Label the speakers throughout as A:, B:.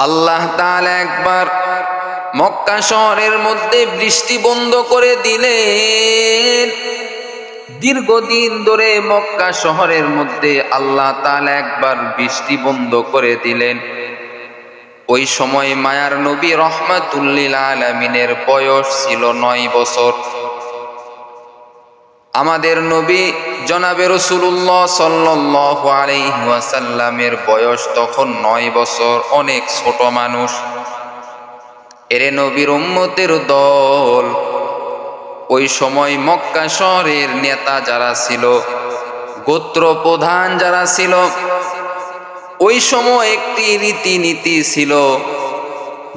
A: আল্লাহ তাআলা একবার মক্কা শহরের মধ্যে বৃষ্টি বন্ধ করে দিলেন। দীর্ঘদিন ধরে মক্কা শহরের মধ্যে আল্লাহ তাআলা একবার বৃষ্টি বন্ধ করে দিলেন। ওই সময় মায়ার নবী রহমাতুল্লিল আলমিনের বয়স ছিল নয় বছর। আমাদের নবী জনাবে রসুল্লাহ সাল্লাহ আলাইসাল্লামের বয়স তখন নয় বছর, অনেক ছোট মানুষ। এরে নবীর উম্মতের দল, ওই সময় মক্কা শহরের নেতা যারা ছিল গোত্র প্রধান যারা ছিল, ওই সময় একটি রীতিনীতি ছিল,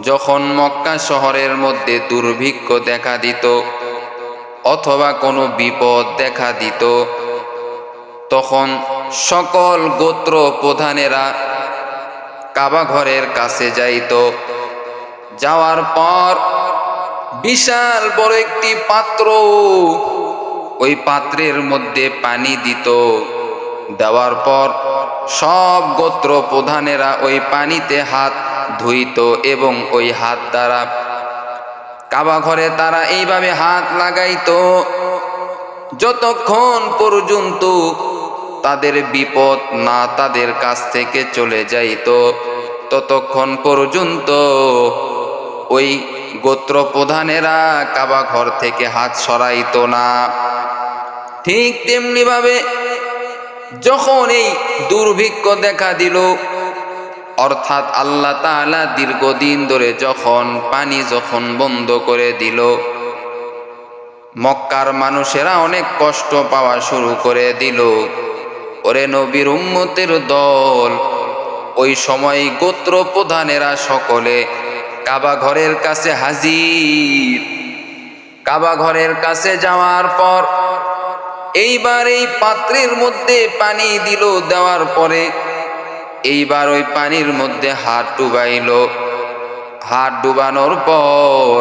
A: যখন মক্কা শহরের মধ্যে দুর্ভিক্ষ দেখা দিত। অথবা কোনো বিপদ দেখা দিত, তখন সকল গোত্র প্রধানেরা কাবা ঘরের কাছে যাইত। যাওয়ার পর বিশাল বড় একটি পাত্র ওই পাত্রের মধ্যে পানি দিত। দেওয়ার পর সব গোত্র প্রধানেরা ওই পানিতে হাত ধুইত এবং ওই হাত দ্বারা কাবা ঘরে তারা এইভাবে হাত লাগাইতো, যতক্ষণ পর্যন্ত তাদের বিপদ না তাদের কাছ থেকে চলে যাইত, ততক্ষণ পর্যন্ত ওই গোত্র প্রধানেরা কাবা ঘর থেকে হাত সরাইত না। ঠিক তেমনিভাবে যখন এই দুর্ভিক্ষ দেখা দিল অর্থাৎ আল্লাহ তাআলা দীর্ঘদিন ধরে যখন পানি যখন বন্ধ করে দিল, মক্কার মানুষেরা অনেক কষ্ট পাওয়া শুরু করে দিল। ওরে নবীর উম্মতের দল, ওই সময় গোত্র প্রধানেরা সকলে কাবা ঘরের কাছে হাজির। কাবা ঘরের কাছে যাওয়ার পর এইবার এই পাত্রের মধ্যে পানি দিল, দেওয়ার পরে এইবার ওই পানির মধ্যে হাত ডুবাইল। হাত ডুবানোর পর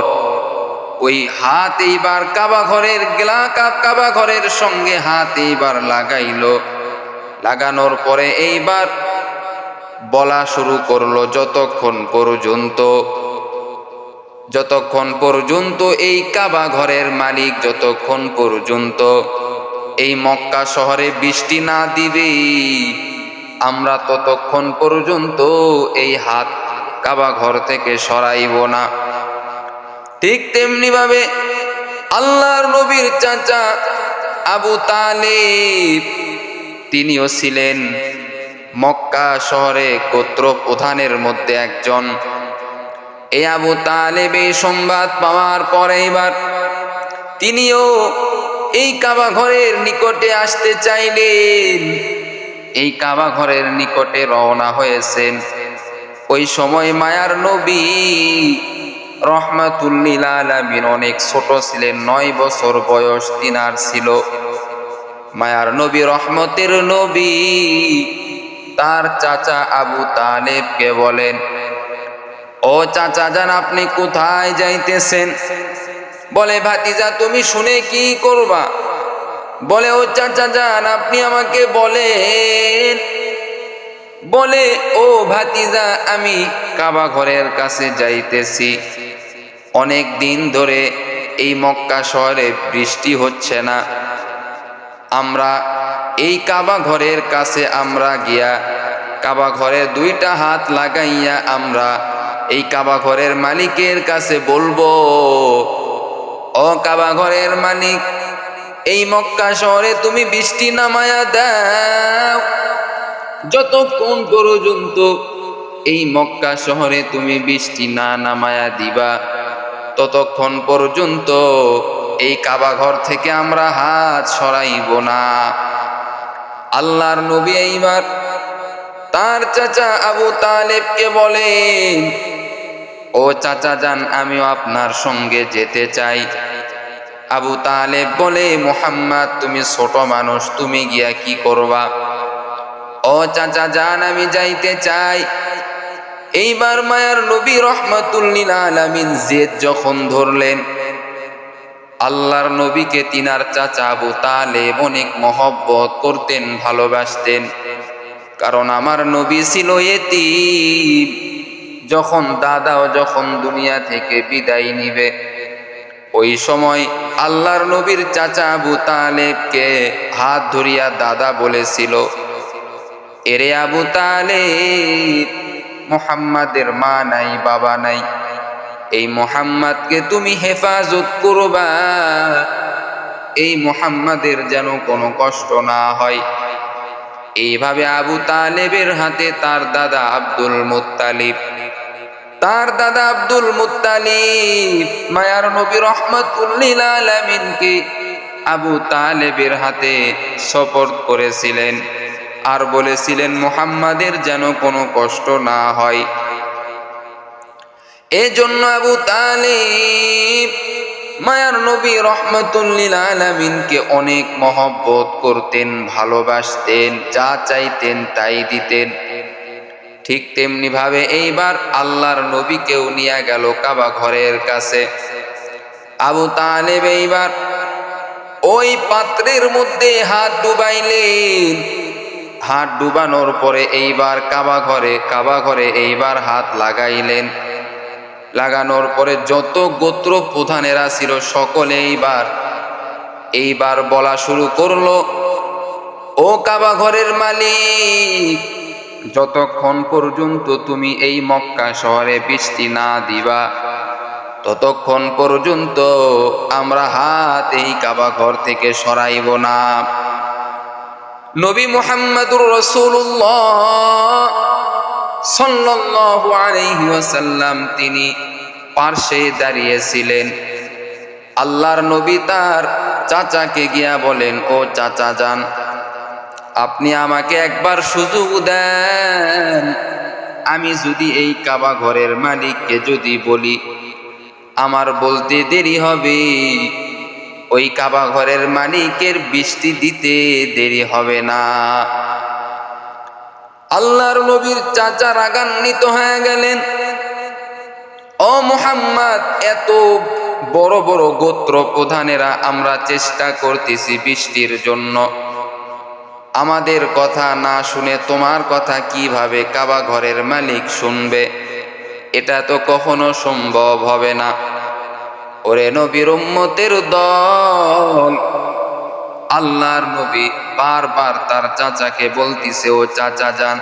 A: ওই হাত এইবার কাবা ঘরের গেলা কাবা ঘরের সঙ্গে হাত এইবার লাগাইল। লাগানোর পরে এইবার বলা শুরু করল যতক্ষণ পর্যন্ত যতক্ষণ পর্যন্ত এই কাবা ঘরের মালিক যতক্ষণ পর্যন্ত এই মক্কা শহরে বৃষ্টি না দিবে আমরা ততক্ষণ পর্যন্ত এই হাত কাবা ঘর থেকে সরাইব না। ঠিক তেমনি ভাবে আল্লাহর নবীর চাচা আবু তালেব, তিনিও ছিলেন মক্কা শহরে গোত্র প্রধানের মধ্যে একজন। এই আবু তালেব এই সংবাদ পাওয়ার পরে এবার তিনিও এই কাবা ঘরের নিকটে আসতে চাইলেন। এই কাবা ঘরের নিকটে রওনা হয়েছেন। ওই সময় মায়ার নবী রহমাতুল্লিল আলমিন অনেক ছোট ছিলেন, নয় বছর বয়স তিনার ছিল। মায়ার নবী রহমতের নবী তার চাচা আবু তালেবকে বলেন, ও চাচা যান আপনি কোথায় যাইতেছেন? বলে, ভাতিজা, তুমি শুনে কি করবা? বলে, ও চাচা যান আপনি আমাকে বলেন। বলে, ও ভাতিজা, আমি কাবা ঘরের কাছে যাইতেছি। অনেক দিন ধরে এই মক্কা শহরে বৃষ্টি হচ্ছে না। আমরা এই কাবা ঘরের কাছে আমরা গিয়া কাবা ঘরে দুইটা হাত লাগাইয়া আমরা এই কাবা ঘরের মালিকের কাছে বলব, ও কাবা ঘরের মালিক এই মক্কা শহরে তুমি বৃষ্টি নামায়া দাও। যতক্ষণ পর্যন্ত এই মক্কা শহরে তুমি বৃষ্টি না নামায়া দিবা, ততক্ষণ পর্যন্ত এই কাবা ঘর থেকে আমরা হাত সরাইব না। আল্লাহর নবী এইবার তার চাচা আবু তালেবকে বলেন, ও চাচা যান, আমিও আপনার সঙ্গে যেতে চাই। আবু তালেব বলে, মোহাম্মদ, তুমি ছোট মানুষ, তুমি গিয়া কি করবা? ও চাচা, যান, আমি যাইতে চাই। এইবার মায়ার নবী রহমাতুল্লিল আলামিন জেদ যখন ধরলেন, আল্লাহর নবীকে তিনার চাচা আবু তালেব অনেক মহব্বত করতেন, ভালোবাসতেন। কারণ আমার নবী ছিল এতিম। যখন দাদাও যখন দুনিয়া থেকে বিদায় নিবে ওই সময় আল্লাহর নবীর চাচা আবু তালেবকে হাত ধরিয়া দাদা বলেছিল, এরে আবু তালেব, মোহাম্মদের মা নাই, বাবা নাই। এই মোহাম্মদকে তুমি হেফাজত করবা। এই মোহাম্মদের যেন কোনো কষ্ট না হয়। এইভাবে আবু তালেবের হাতে তার দাদা আব্দুল মুত্তালিব তার দাদা আব্দুল মুত্তালিব, মায়ার নবী রহমতুল্লিল আলমিনকে আবু তালেবের হাতে সপর্দ করেছিলেন আর বলেছিলেন, মোহাম্মদের যেন কোনো কষ্ট না হয়। এজন্য আবু তালিব মায়ার নবী রহমতুল্লিল আলমিনকে অনেক মহব্বত করতেন, ভালোবাসতেন, যা চাইতেন তাই দিতেন। ঠিক তেমনি ভাবে এইবার আল্লাহর নবীকেও নিয়ে গেল কাবা ঘরের কাছে। আবু তালেব এইবার ওই পাত্রের মধ্যে হাত ডুবাইলেন। হাত ডুবানোর পরে এইবার কাবা ঘরে কাবা ঘরে এইবার হাত লাগাইলেন। লাগানোর পরে যত গোত্র প্রধানেরা ছিল সকলে এইবার এইবার বলা শুরু করল, ও কাবা ঘরের মালিক যতক্ষণ পর্যন্ত তুমি এই মক্কা শহরে বৃষ্টি না দিবা, ততক্ষণ পর্যন্ত আমরা হাত এই কাবা ঘর থেকে সরাইব না। নবী মুহাম্মদুর রসুল্লাহ সাল্লাল্লাহু তিনি পার্শ্বে দাঁড়িয়েছিলেন। আল্লাহর নবী তার চাচাকে গিয়া বলেন, ও চাচা যান। আপনি আমাকে একবার সুযোগ দেন। আমি যদি এই কাবা ঘরের মালিককে যদি বলি, আমার বলতে দেরি হবে। ওই কাবা ঘরের মালিকের বৃষ্টি দিতে দেরি হবে না। আল্লাহর নবীর চাচা রাগান্বিত হয়ে গেলেন। ও মোহাম্মদ, এত বড় বড় গোত্র প্রধানেরা, আমরা চেষ্টা করতেছি বৃষ্টির জন্য। আমাদের কথা না শুনে তোমার কথা কীভাবে কাবা ঘরের মালিক শুনবে? এটা তো কখনো সম্ভব হবে না। ওরে নবীর উম্মতের দল। আল্লাহর নবী বারবার তার চাচাকে বলতিছে, ও চাচা যান,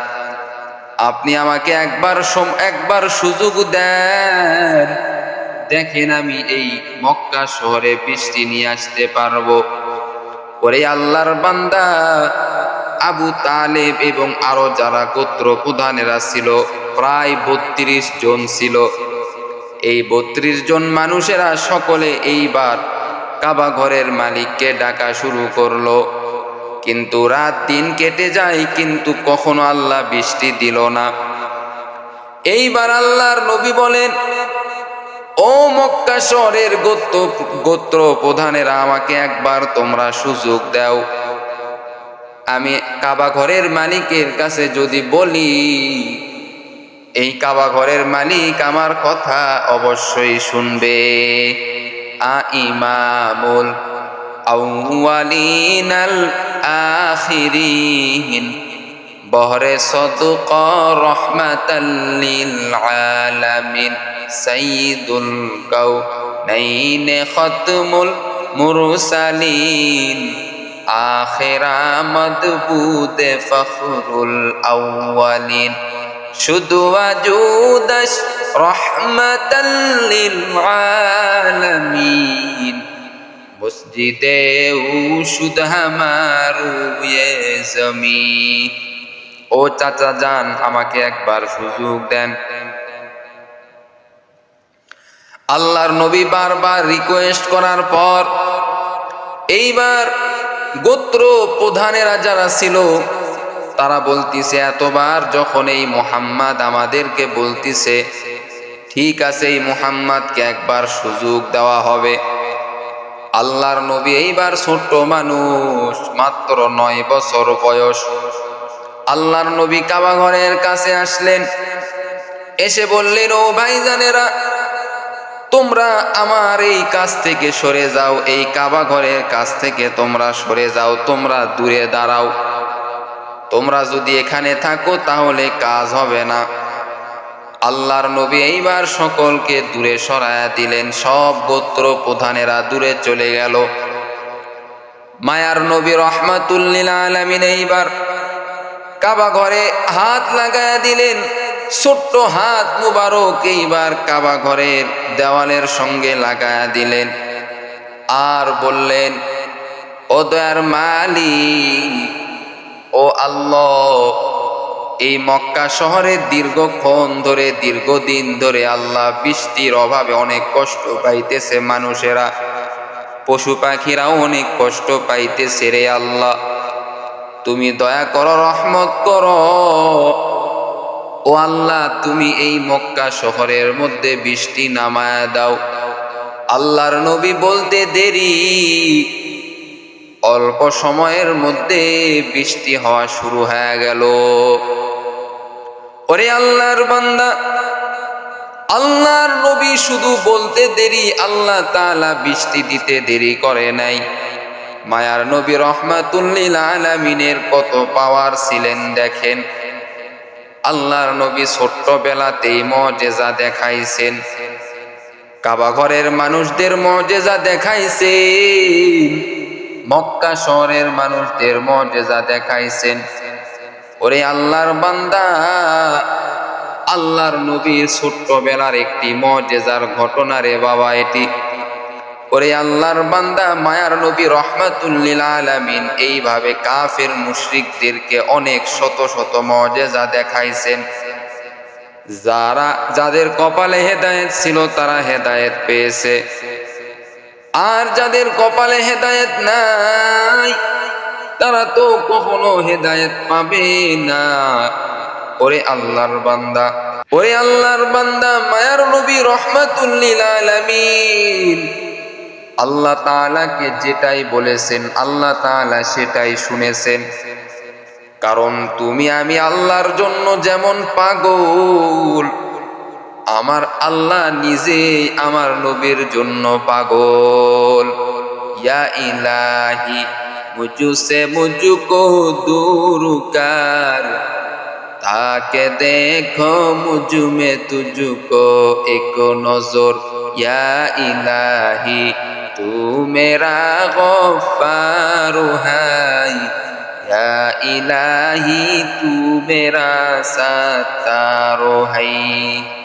A: আপনি আমাকে একবার একবার সুযোগ দেন। দেখেন আমি এই মক্কা শহরে বৃষ্টি নিয়ে আসতে পারব। ওরে আল্লাহর বান্দা, আবু তালেব এবং আরও যারা গোত্র প্রধানেরা ছিল, প্রায় বত্রিশ জন ছিল। এই বত্রিশ জন মানুষেরা সকলে এইবার কাবা ঘরের মালিককে ডাকা শুরু করল। কিন্তু রাত দিন কেটে যায়, কিন্তু কখনো আল্লাহ বৃষ্টি দিল না। এইবার আল্লাহর নবী বলেন ও মক্কা শহরের গোত্র গোত্র প্রধানেরা আমাকে একবার তোমরা সুযোগ দাও। আমি কাবা ঘরের মালিকের কাছে যদি বলি, এই কাবা ঘরের মালিক আমার কথা অবশ্যই শুনবে। আ ইমামুল আউয়ালিনাল আখিরিন। বহরে সদক রহমাতাল্লিল আলামিন সাইয়্যিদুল কাউনাইন খতমুল মুরসালিন। আখিরা মদবুদ ফখরুল আউয়ালিন। শুধু আজুদাস রহমাতাল্লিল আলামিন। মসজিদে উশুদ হামারু ইয়ে জমি ও চাচা যান, আমাকে একবার সুযোগ দেন। আল্লাহর নবী বারবার রিকোয়েস্ট করার পর, এইবার গোত্র প্রধানেরা যারা ছিল, তারা বলতিছে, এতবার যখন এই মোহাম্মদ আমাদেরকে বলতিছে, ঠিক আছে, এই মোহাম্মদকে একবার সুযোগ দেওয়া হবে। আল্লাহর নবী এইবার ছোট্ট মানুষ, মাত্র নয় বছর বয়স। আল্লাহর নবী কাবা ঘরের কাছে আসলেন। এসে বললেন, ও ভাইজানেরা, তোমরা আমার এই কাছ থেকে সরে যাও, এই কাবা ঘরের কাছ থেকে তোমরা সরে যাও, তোমরা দূরে দাঁড়াও। তোমরা যদি এখানে থাকো, তাহলে কাজ হবে না। আল্লাহর নবী এইবার সকলকে দূরে সরায়া দিলেন। সব গোত্র প্রধানেরা দূরে চলে গেল। মায়ার নবী রহমাতুল্লিল আলমিন এইবার কাবা ঘরে হাত লাগায়া দিলেন। ছোট্ট হাত মুবারক এইবার কাবা ঘরের দেওয়ালের সঙ্গে লাগায়া দিলেন। আর বললেন, ও দয়ার মালিক, ও আল্লাহ, এই মক্কা শহরে দীর্ঘক্ষণ ধরে, দীর্ঘদিন ধরে আল্লাহ বৃষ্টির অভাবে অনেক কষ্ট পাইতেছে মানুষেরা। পশু পাখিরাও অনেক কষ্ট পাইতেছে রে আল্লাহ। তুমি দয়া করো, রহমত করো। ও আল্লাহ, তুমি এই মক্কা শহরের মধ্যে বৃষ্টি নামায়া দাও। আল্লাহর নবী বলতে দেরি। অল্প সময়ের মধ্যে বৃষ্টি হওয়া শুরু হয়ে গেল। ওরে আল্লাহর বান্দা, আল্লাহর নবী শুধু বলতে দেরি, আল্লাহ তালা বৃষ্টি দিতে দেরি করে নাই। মায়ার নবী রহমাতুল্লিল আলামিনের কত পাওয়ার ছিলেন দেখেন। আল্লাহর নবী ছোট্টবেলাতেই মজেজা দেখাইছেন। কাবা ঘরের মানুষদের মজেজা দেখাইছেন। মক্কা শহরের মানুষদের মজেজা দেখাইছেন। ওরে আল্লাহর বান্দা, আল্লাহর নবীর ছোট্টবেলার একটি মজেজার ঘটনা রে বাবা এটি। ওরে আল্লাহর বান্দা, মায়ার নবী রহমাতুল্লিল আলামিন এইভাবে কাফের মুশরিকদেরকে অনেক শত শত মজেজা দেখাইছেন। যারা, যাদের কপালে হেদায়েত ছিল তারা হেদায়েত পেয়েছে। আর যাদের কপালে হেদায়েত নাই, তারা তো কখনো হেদায়েত পাবে না। ওরে আল্লাহর বান্দা, ওরে আল্লাহর বান্দা, মায়ার নবী রহমাতুল্লিল আলামিন আল্লাহ তাআলাকে যেটাই বলেছেন, আল্লাহ তাআলা সেটাই শুনেছেন। কারণ তুমি আমি আল্লাহর জন্য যেমন পাগল, আমার আল্লাহ নিজে আমার নবীর জন্য পাগল। ইয়া ইলাহি মুঝুসে মুঝুকো দূর কার, তাকে দেখো মুঝুমে তুঝুকো এক নজর। ইয়া ইলাহি তু মেরা গফার হাই ইয়া ইলাহি তু মেরা সাতার হাই।